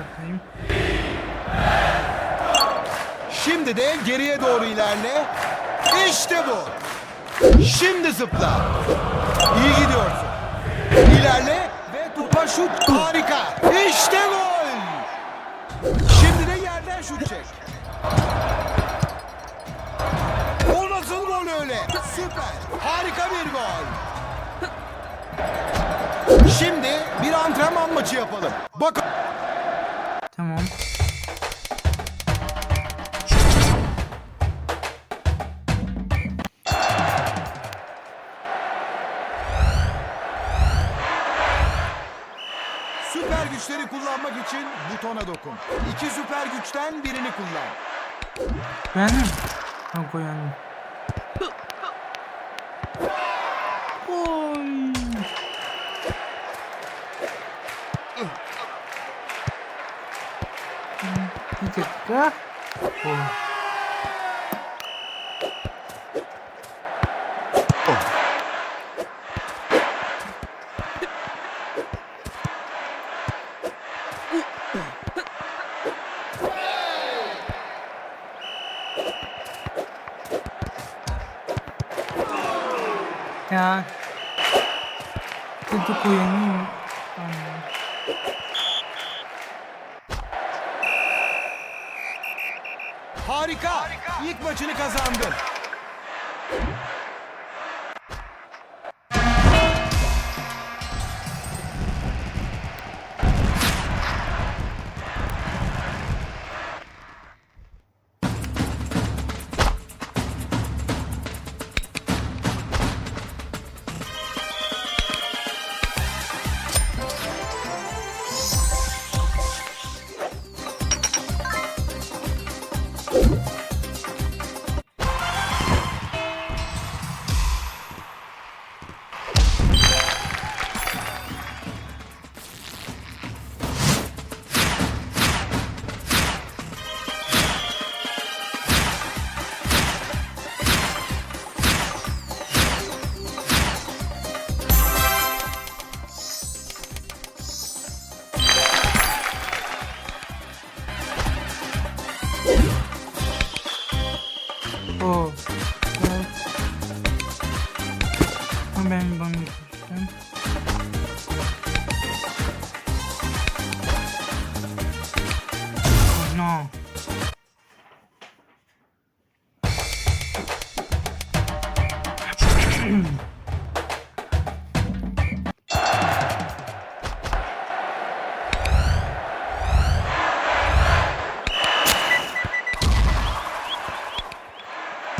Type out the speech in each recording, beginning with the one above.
kattayım. Şimdi de geriye doğru ilerle. İşte bu. Şimdi zıpla. İyi gidiyorsun. İlerle ve topa şut harika. İşte gol. Şimdi de yerden şut çek. O nasıl gol öyle? Süper. Harika bir gol. Şimdi bir antrenman maçı yapalım. Bak Tamam. Süper güçleri kullanmak için butona dokun. İki süper güçten birini kullan. Ben mi? Ha koyanım. Bir dakika. Oh. Ya. Harika. İlk maçını kazandın. 嗯。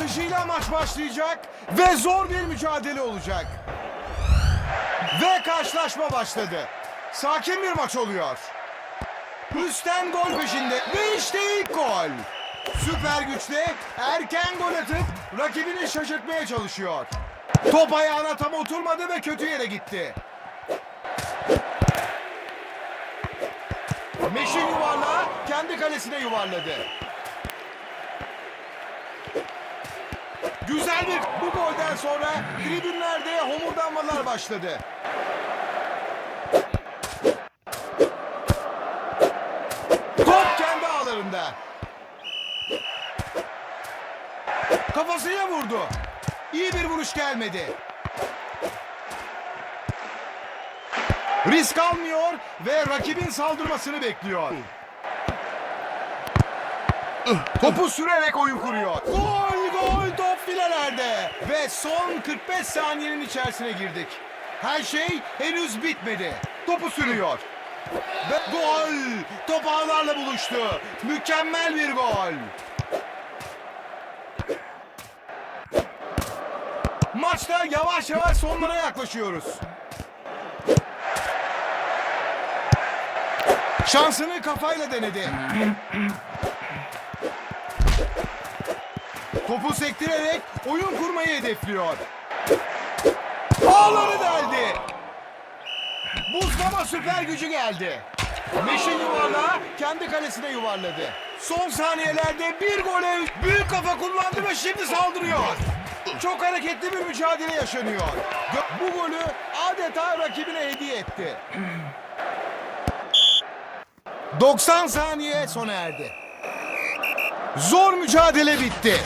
atışıyla maç başlayacak ve zor bir mücadele olacak. Ve karşılaşma başladı. Sakin bir maç oluyor. Üstten gol peşinde ve işte ilk gol. Süper güçle erken gol atıp rakibini şaşırtmaya çalışıyor. Top ayağına tam oturmadı ve kötü yere gitti. Meşin yuvarlağı kendi kalesine yuvarladı. Güzel bir bu golden sonra tribünlerde homurdanmalar başladı. Top kendi ağlarında. Kafasıyla vurdu. İyi bir vuruş gelmedi. Risk almıyor ve rakibin saldırmasını bekliyor. Topu sürerek oyun kuruyor. Gol filelerde. Ve son 45 saniyenin içerisine girdik. Her şey henüz bitmedi. Topu sürüyor. Ve gol! Top ağlarla buluştu. Mükemmel bir gol. Maçta yavaş yavaş sonlara yaklaşıyoruz. Şansını kafayla denedi. Topu sektirerek oyun kurmayı hedefliyor. Ağları deldi. Buzlama süper gücü geldi. Meşin yuvarlağı kendi kalesine yuvarladı. Son saniyelerde bir gole büyük kafa kullandı ve şimdi saldırıyor. Çok hareketli bir mücadele yaşanıyor. Bu golü adeta rakibine hediye etti. 90 saniye sona erdi. Zor mücadele bitti.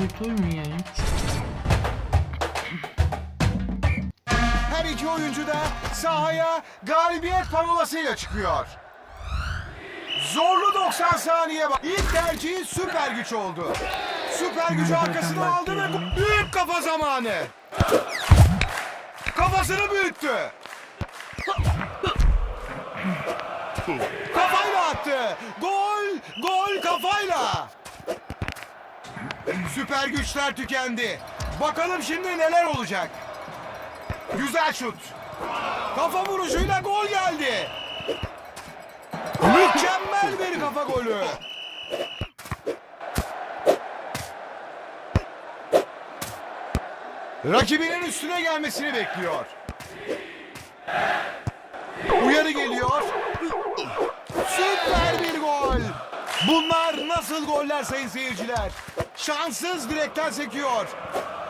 Mu yani? Her iki oyuncu da sahaya galibiyet parolasıyla çıkıyor. Zorlu 90 saniye bak. İlk tercihi süper güç oldu. Süper gücü arkasına aldı ve bu- büyük kafa zamanı. Kafasını büyüttü. Kafayla attı. Gol, gol kafayla. Süper güçler tükendi. Bakalım şimdi neler olacak. Güzel şut. Kafa vuruşuyla gol geldi. Mükemmel bir kafa golü. Rakibinin üstüne gelmesini bekliyor. Uyarı geliyor. Süper bir gol. Bunlar nasıl goller sayın seyirciler? Şanssız direkten sekiyor.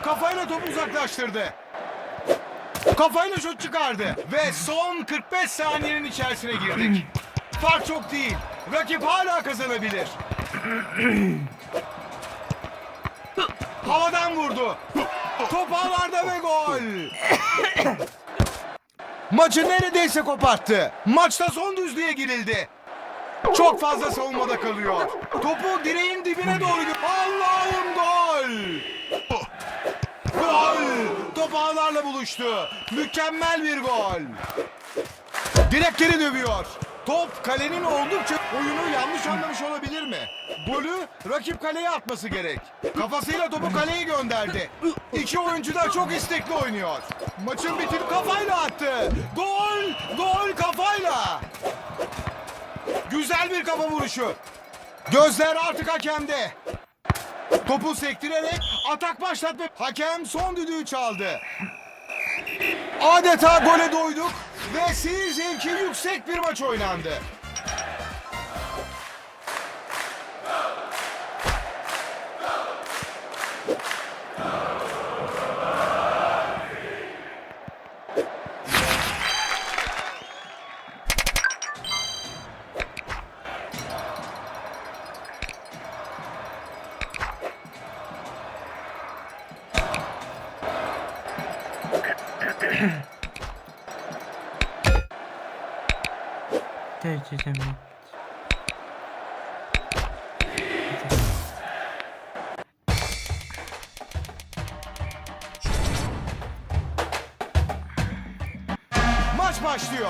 Kafayla topu uzaklaştırdı. Kafayla şut çıkardı. Ve son 45 saniyenin içerisine girdik. Fark çok değil. Rakip hala kazanabilir. Havadan vurdu. Top ağlarda ve gol. Maçı neredeyse koparttı. Maçta son düzlüğe girildi. Çok fazla savunmada kalıyor. Topu direğin dibine doğru Allah'ım gol! Gol! Top ağlarla buluştu. Mükemmel bir gol. Direkleri dövüyor. Top kalenin oldukça oyunu yanlış anlamış olabilir mi? Golü rakip kaleye atması gerek. Kafasıyla topu kaleye gönderdi. İki oyuncu da çok istekli oynuyor. Maçın bitimi kafayla attı. Gol bir kafa vuruşu. Gözler artık hakemde. Topu sektirerek atak başlatma. Hakem son düdüğü çaldı. Adeta gole doyduk ve seyir zevki yüksek bir maç oynandı. Tercih edemem. Maç başlıyor.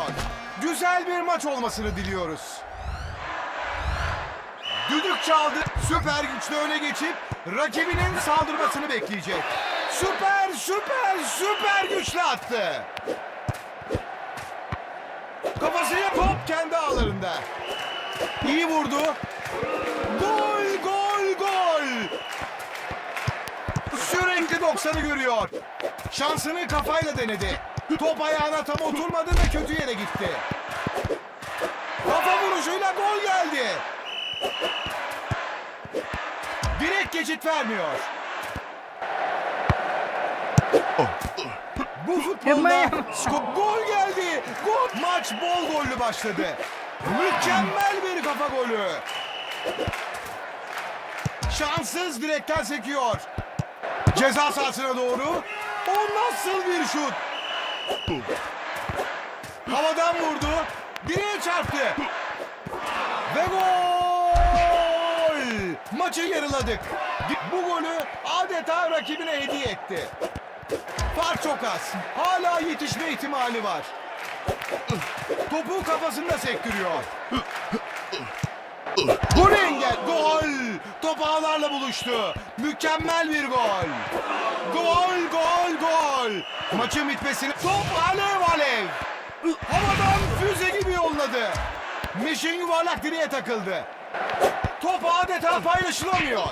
Güzel bir maç olmasını diliyoruz. Düdük çaldı. Süper güçlü öne geçip rakibinin saldırmasını bekleyecek. Süper süper süper güçlü attı. Kafasıyla top kendi ağlarında. İyi vurdu. Gol gol gol. Sürekli 90'ı görüyor. Şansını kafayla denedi. Top ayağına tam oturmadı ve kötü yere gitti. Kafa vuruşuyla gol geldi. Direkt geçit vermiyor. Bu futbolda ya. skor gol geldi. Gol. Maç bol gollü başladı. Mükemmel bir kafa golü. Şanssız direkten sekiyor. Ceza sahasına doğru. O nasıl bir şut? Havadan vurdu. Direğe çarptı. Ve gol! Maçı yarıladık. Bu golü adeta rakibine hediye etti. Fark çok az. Hala yetişme ihtimali var. Topu kafasında sektiriyor. Golü engel. Gol! Top ağlarla buluştu. Mükemmel bir gol. Gol, gol, gol. Maçın bitmesini... Top alev alev. Havadan füze gibi yolladı. Mişin yuvarlak direğe takıldı. Top adeta paylaşılamıyor.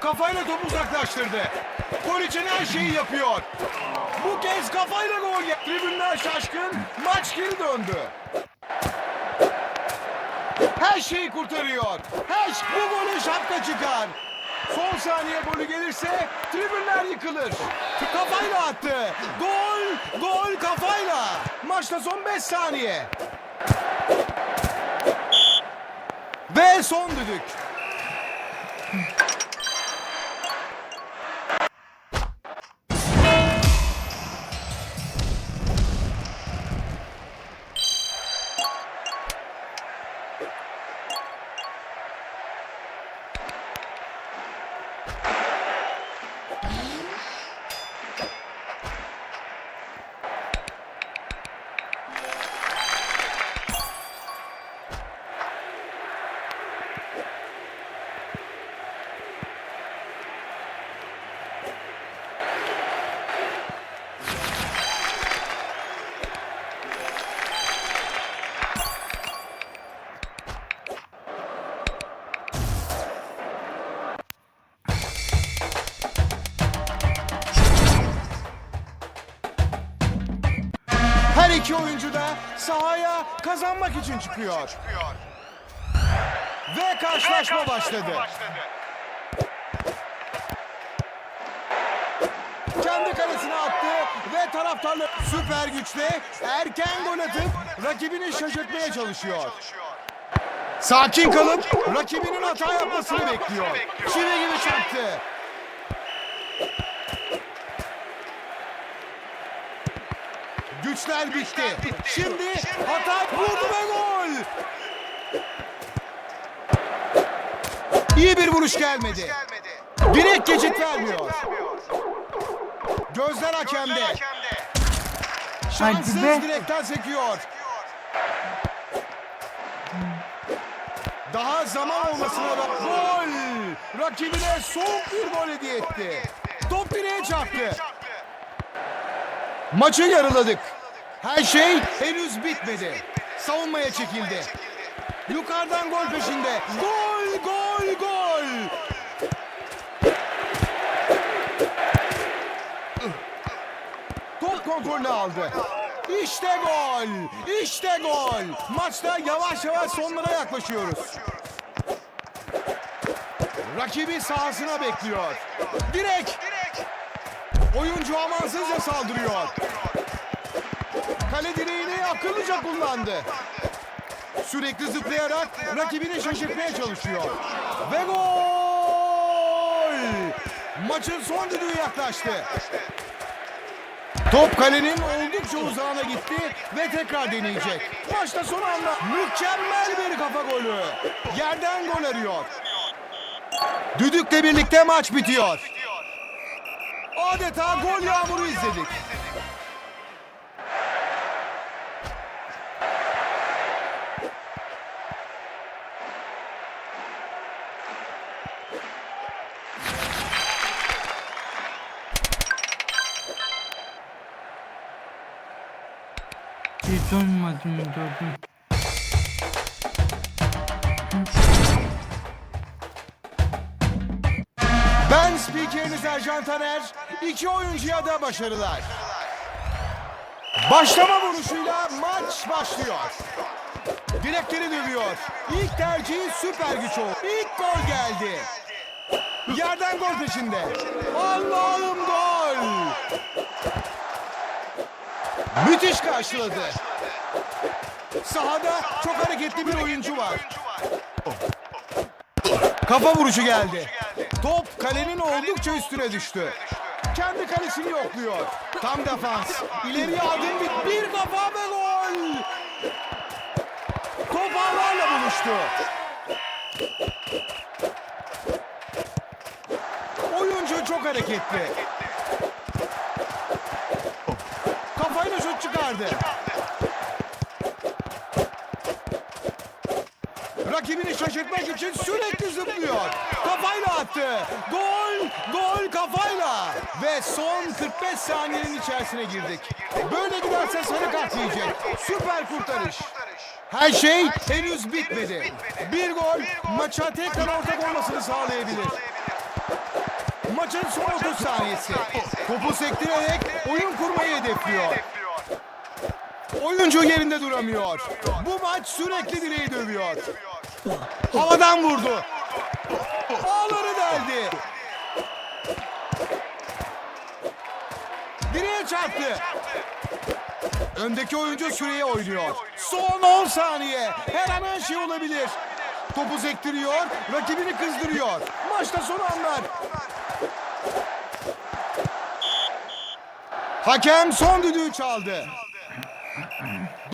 Kafayla topu uzaklaştırdı. Gol için her şeyi yapıyor. Bu kez kafayla gol geldi. Tribünler şaşkın. Maç geri döndü. Her şeyi kurtarıyor. Her bu golü şapka çıkar. Son saniye golü gelirse tribünler yıkılır. Kafayla attı. Gol, gol kafayla. Maçta son 5 saniye. Ve son düdük. İçin çıkıyor. Ve karşılaşma başladı. Kendi kalesine attı ve taraftarlı süper güçle erken gol atıp rakibini şaşırtmaya çalışıyor. Sakin kalıp rakibinin hata yapmasını bekliyor. Çivi gibi çarptı. Güçler bitti. Şimdi hata vurdu ve gol. İyi bir vuruş gelmedi. Direkt geçit vermiyor. Gözler hakemde. Şanssız direkten sekiyor. Daha zaman olmasına bak. Gol! Rakibine soğuk bir gol hediye etti. Top direğe çarptı. Maçı yarıladık. Her şey henüz bitmedi. Savunmaya çekildi. Yukarıdan gol peşinde. Gol, gol, gol. Top kontrolünü aldı. İşte gol. İşte gol. Maçta yavaş yavaş sonlara yaklaşıyoruz. Rakibi sahasına bekliyor. Direk. Oyuncu amansızca saldırıyor. Kale direğini akıllıca kullandı. Sürekli zıplayarak rakibini şaşırtmaya çalışıyor. Ve gol! Maçın son düdüğü yaklaştı. Top kalenin oldukça uzağına gitti ve tekrar deneyecek. Maçta son anda mükemmel bir kafa golü. Yerden gol arıyor. Düdükle birlikte maç bitiyor. Adeta gol yağmuru izledik. Bir dönmedim döndüm. Ben spikeriniz Ercan Taner. İki oyuncuya da başarılar. Başlama vuruşuyla maç başlıyor. Direkleri dövüyor. İlk tercihi süper güç oldu. İlk gol geldi. Yerden gol peşinde. Allah'ım gol. Müthiş karşıladı. Sahada çok hareketli bir oyuncu var. Kafa vuruşu geldi. Top kalenin oldukça üstüne düştü. Kendi kalesini yokluyor. Tam defans. İleriye adım bir, bir kafa ve gol. Top ağlarla buluştu. Oyuncu çok hareketli. Çıkardı. Rakibini şaşırtmak için sürekli zıplıyor. Kafayla attı. Gol, gol kafayla. Ve son 45 saniyenin içerisine girdik. Böyle giderse sarı kart yiyecek. Süper kurtarış. Her şey henüz bitmedi. Bir gol maça tekrar ortak olmasını sağlayabilir. Maçın son 30 saniyesi. Topu sektirerek oyun kurmayı hedefliyor. Oyuncu yerinde duramıyor. Bu maç sürekli direği dövüyor. Havadan vurdu. Ağları deldi. Direğe çarptı. Öndeki oyuncu süreye oynuyor. Son 10 saniye. Her an her şey olabilir. Topu sektiriyor, rakibini kızdırıyor. Maçta son anlar. Hakem son düdüğü çaldı.